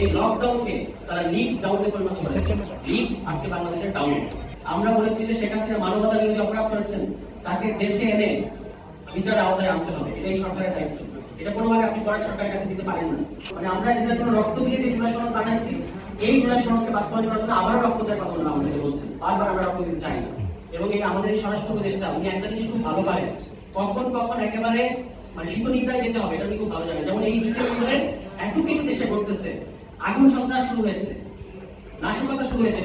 এই লকডাউনকে তারা লিগ ডাউনে পরিণত করেছে। লিগ আজকে বাংলাদেশের ডাউনে আমরা বলেছি যে শেখ হাসিনা মানবতা বিরোধী অপরাধ করেছেন, তাকে দেশে এনে বিচার আওতায় আনতে হবে। এটাই সরকারের দায়িত্ব। এটা কোনোভাবে আপনি পরের সরকারের কাছে দিতে পারেন না। মানে আমরা যেটার জন্য রক্ত দিয়ে যে জুলাই সনদ বানাইছি, এই জুলাই সনদকে বাস্তবায়ন করার জন্য আবারও রক্ত দেওয়ার কথা বলে আমাদেরকে বলছেন বারবার আমরা রক্ত দিতে চাই না। এবং এই আমাদের এই স্বরাষ্ট্র উপদেষ্টা, উনি একটা জিনিস খুব ভালো পারেন। কখন কখন একেবারে মানে নিদ্রায় যেতে হবে, এটা উনি খুব ভালো জানেন। যেমন এই দ্বিতীয় এত কিছু দেশে ঘটতেছে। আগুন সন্ত্রাস শুরু হয়েছে। নাশকতা শুরু হয়েছে।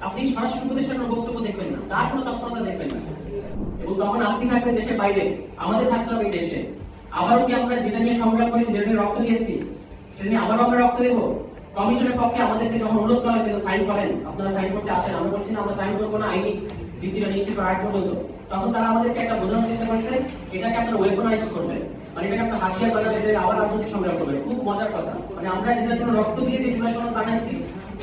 আপনি সরাসরি উপদেষ্টার কোনো বক্তব্য দেখবেন না। তার কোনো তৎপরতা দেখবেন না। এবং তখন আপনি থাকবেন দেশের বাইরে। আমাদের থাকতে হবে দেশে। আবারও কি আমরা যেটা নিয়ে সংগ্রাম করেছি, যেটা নিয়ে রক্ত দিয়েছি, সেটা নিয়ে আবারও আমরা রক্ত দেবো? কমিশনের পক্ষে আমাদেরকে যখন অনুরোধ করা হয়েছে সাইন করেন। আপনারা সাইন করতে আসেন। আমরা বলছি, না, আমরা সাইন করব না। আইনি ভিত্তিটা নিশ্চিত করার পর্যন্ত। তখন তারা আমাদেরকে একটা বোঝানোর চেষ্টা করেছে, এটাকে আপনারা ওয়েপনাইজ করবেন। মানে এটাকে আপনার হাতিয়ার বানাবে এদের আবার রাজনৈতিক সংগ্রাম করবে খুব মজার কথা। মানে আমরা যেটার জন্য রক্ত দিয়ে যে জুলাই সনদ বানাইছি,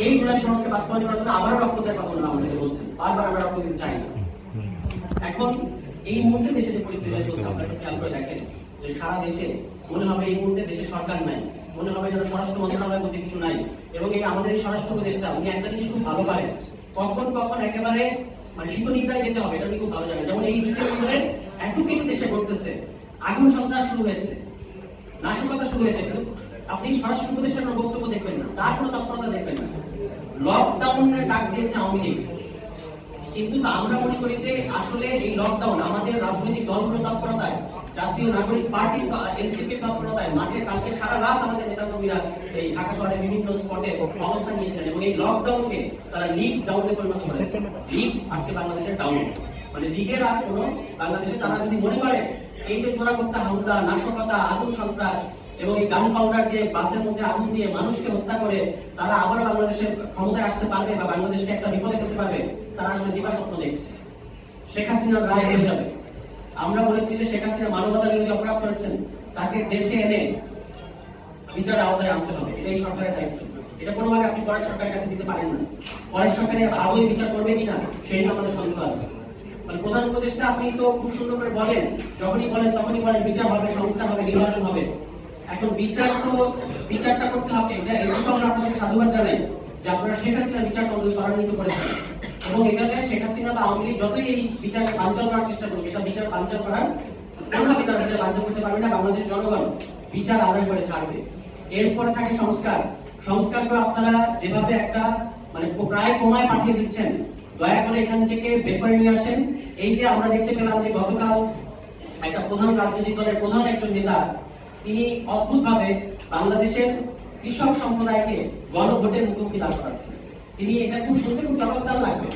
এই জুলাই সনদকে বাস্তবায়ন করার জন্য আবারও রক্ত দেওয়ার কথা বলে আমাদেরকে বলছেন। বারবার আমরা রক্ত দিতে চাই না। এখন এই মুহূর্তে দেশে যে পরিস্থিতি চলছে আপনারা খেয়াল করে দেখেন, যে সারা দেশে মনে হবে এই মুহূর্তে দেশে সরকার নাই, মনে হবে যেন স্বরাষ্ট্র মন্ত্রণালয়ের মধ্যে কিছু নাই, এবং এই আমাদের এই স্বরাষ্ট্র উপদেষ্টা, উনি একটা জিনিস খুব ভালো পারেন, কখন কখন একেবারে মানে নিদ্রায় যেতে হবে, এটা খুব ভালো জানেন। যেমন এই মন্দিরে এত কিছু দেশে ঘটতেছে আগুন সন্ত্রাস শুরু হয়েছে। নাশকতা শুরু হয়েছে। আপনি স্বরাষ্ট্র উপদেষ্টার কোনো বক্তব্য দেখবেন না। তার কোনো তৎপরতা দেখবেন না। লকডাউনের ডাক দিয়েছে আওয়ামী লীগ। কিন্তু আমরা মনে করি যে আসলে এই লকডাউন আমাদের রাজনৈতিক দলগুলোর তৎপরতায়, জাতীয় নাগরিক পার্টির এনসিপির তৎপরতায় মাঠে কালকে সারা রাত আমাদের নেতা কর্মীরা এই ঢাকা শহরের বিভিন্ন স্পটে অবস্থান নিয়েছেন এবং এই লকডাউনকে তারা লিগ ডাউনে পরিণত করেছে। লিগ আজকে বাংলাদেশের ডাউন মানে লিগের আর কোনো বাংলাদেশে তারা যদি মনে করে এই যে চোরাকত্তা হামলা, নাশকতা আগুন সন্ত্রাস এবং এই গান পাউডার দিয়ে বাসের মধ্যে আগুন দিয়ে মানুষকে হত্যা করে তারা আবার বাংলাদেশের ক্ষমতায় আসতে পারবে বা বাংলাদেশকে একটা বিপদে করতে পারবে, তারা আসলে দিবা স্বপ্ন দেখছে। শেখ হাসিনার রায় হয়ে যাবে। আমরা বলেছি যে শেখ হাসিনা মানবতা বিরোধী অপরাধ করেছেন, তাকে দেশে এনে বিচার আওতায় আনতে হবে, এটাই সরকারের দায়িত্ব। এটা কোনোভাবে আপনি পরের সরকারের কাছে দিতে পারেন না। পরের সরকারে আদৌ বিচার করবে কিনা, সেই নিয়ে আমাদের সন্দেহ আছে। মানে প্রধান উপদেষ্টা, আপনি তো খুব সুন্দর করে বলেন, যখনই বলেন তখনই বলেন, বিচার হবে, সংস্কার হবে, নির্বাচন হবে। এখন বিচার তো, বিচারটা করতে হবে এটুকু আমরা সাধুবাদ জানাই যে আপনারা শেখ হাসিনার বিচার ত্বরান্বিত করেছেন। এবং এটাতে শেখ হাসিনা বা আওয়ামী লীগ যতই এই বিচার বাঞ্চাল করার চেষ্টা করুক, এটা বিচার বাঞ্চাল করার কোনোভাবে তারা বিচার বাঞ্চাল করতে পারবে না বাংলাদেশের জনগণ বিচার আদায় করে ছাড়বে। এরপরে থাকে সংস্কার। সংস্কারগুলো আপনারা যেভাবে একটা মানে প্রায় কমায় পাঠিয়ে দিচ্ছেন দয়া করে এখান থেকে বের করে নিয়ে আসেন। এই যে আমরা দেখতে পেলাম যে গতকাল একটা প্রধান রাজনৈতিক দলের প্রধান একজন নেতা, তিনি অদ্ভুতভাবে বাংলাদেশের কৃষক সম্প্রদায়কে গণভোটের মুখোমুখি দাঁড় করাচ্ছেন। তিনি এটা খুব শুনতে খুব চমৎকার লাগবে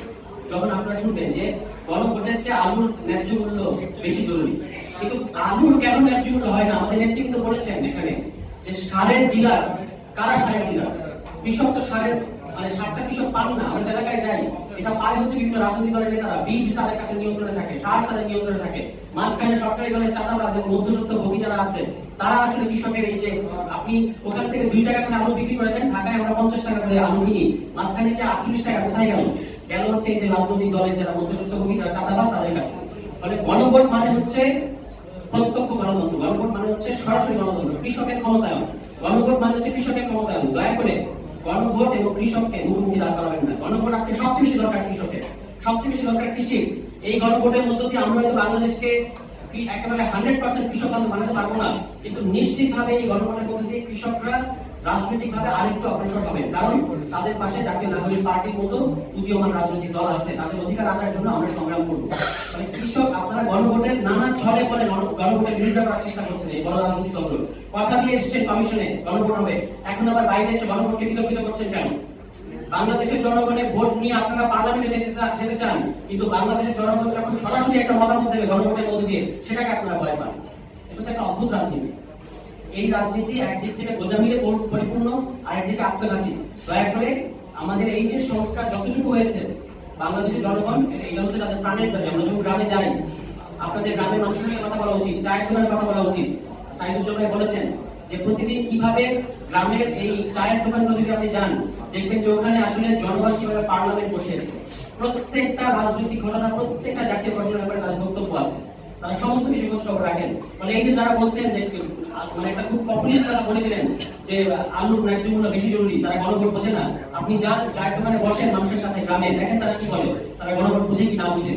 যখন আপনারা শুনবেন যে গণভোটের চেয়ে আলুর ন্যায্য মূল্য বেশি জরুরি। কিন্তু আলুর কেন ন্যায্য মূল্য হয় না? আমাদের কিন্তু বলেছেন এখানে যে সারের ডিলার, কারা সারের ডিলার? কৃষক তো সারের মানে সারটা কৃষক পান না। আমাদের এলাকায় যাই এটা পায় হচ্ছে বিভিন্ন রাজনৈতিক দলের নেতারা। বীজ তাদের কাছে নিয়ন্ত্রণে থাকে, সার তাদের নিয়ন্ত্রণে থাকে। মাঝখানে সরকারি দলের চাঁদাবাজ এবং মধ্যসত্ত্ব ভোগী যারা আছে, তারা আসলে কৃষকের এই যে, আপনি ওখান থেকে দুই টাকা করে আলু বিক্রি করে দেন, ঢাকায় আমরা পঞ্চাশ টাকা করে আলু কিনি। মাঝখানে যে আটচল্লিশ টাকা কোথায় গেল? গেল হচ্ছে এই যে রাজনৈতিক দলের যারা মধ্যসত্ত্ব ভোগী, যারা চাঁদাবাজ তাদের কাছে। ফলে গণভোট মানে হচ্ছে প্রত্যক্ষ গণতন্ত্র। গণভোট মানে হচ্ছে সরাসরি গণতন্ত্র। কৃষকের ক্ষমতায়ন। গণভোট মানে হচ্ছে কৃষকের ক্ষমতায়ন। দয়া করে গণভোট এবং কৃষককে মুখোমুখি দাঁড় করাবেন না। গণভোট আজকে সবচেয়ে বেশি দরকার কৃষকের। সবচেয়ে বেশি দরকার কৃষি এই গণভোটের মধ্য দিয়ে আমরা হয়তো বাংলাদেশকে একেবারে হান্ড্রেড পার্সেন্ট কৃষক বানাতে পারব না, কিন্তু নিশ্চিত ভাবে এই গণভোটের মধ্য দিয়ে কৃষকরা রাজনৈতিক ভাবে আরেকটু অগ্রসর হবে, কারণ তাদের পাশে জাতীয় নাগরিক পার্টির মতো উদীয়মান রাজনৈতিক দল আছে, তাদের অধিকার আদায়ের জন্য আমরা সংগ্রাম করব। মানে কৃষক, আপনারা গণভোটের নানা ছলে পরে গণভোটের বিরোধিতা করার চেষ্টা করছেন এই বড় রাজনৈতিক দলগুলো। কথা দিয়ে এসেছেন কমিশনে গণভোট হবে, এখন আবার বাইরে এসে গণভোটকে বিতর্কিত করছেন কেন? বাংলাদেশের জনগণের ভোট নিয়ে আপনারা পার্লামেন্টে যেতে চান, কিন্তু বাংলাদেশের জনগণ যখন সরাসরি একটা মতামত দেবে গণভোটের মধ্যে দিয়ে, সেটাকে আপনারা ভয় পান। এটা তো একটা অদ্ভুত রাজনীতি। এই রাজনীতি একদিক থেকে গোজামিলে পরিপূর্ণ আর একদিকে আত্মঘাতী। দয়া করে আমাদের এই যে সংস্কার যতটুকু হয়েছে, বাংলাদেশের জনগণ, এটা হচ্ছে তাদের প্রাণের দাবি আমরা যখন গ্রামে যাই, আপনাদের গ্রামের মানুষের সাথে কথা বলা উচিত, চায়ের দোকানের কথা বলা উচিত। সাইদুজ্জামান ভাই বলেছেন যে প্রতিদিন কীভাবে গ্রামের এই চায়ের দোকানগুলো যদি আপনি যান, দেখবেন যে ওখানে আসলে জনগণ কীভাবে পার্লামেন্ট বসে আছে প্রত্যেকটা রাজনৈতিক ঘটনা, প্রত্যেকটা জাতীয় ঘটনার ব্যাপারে তাদের বক্তব্য আছে। তারা সমস্ত কিছু খবর রাখেন। মানে এই যে যারা বলছেন যে মানে একটা খুব পপুলিস্ট তারা বলে দিলেন যে, আলুর ন্যায্য মূল্য বেশি জরুরি, তারা গণভোট বোঝে না। আপনি যা চায়ের দোকানে বসেন মানুষের সাথে গ্রামে, দেখেন তারা কি বলে, তারা গণভোট বুঝে কি না বুঝে।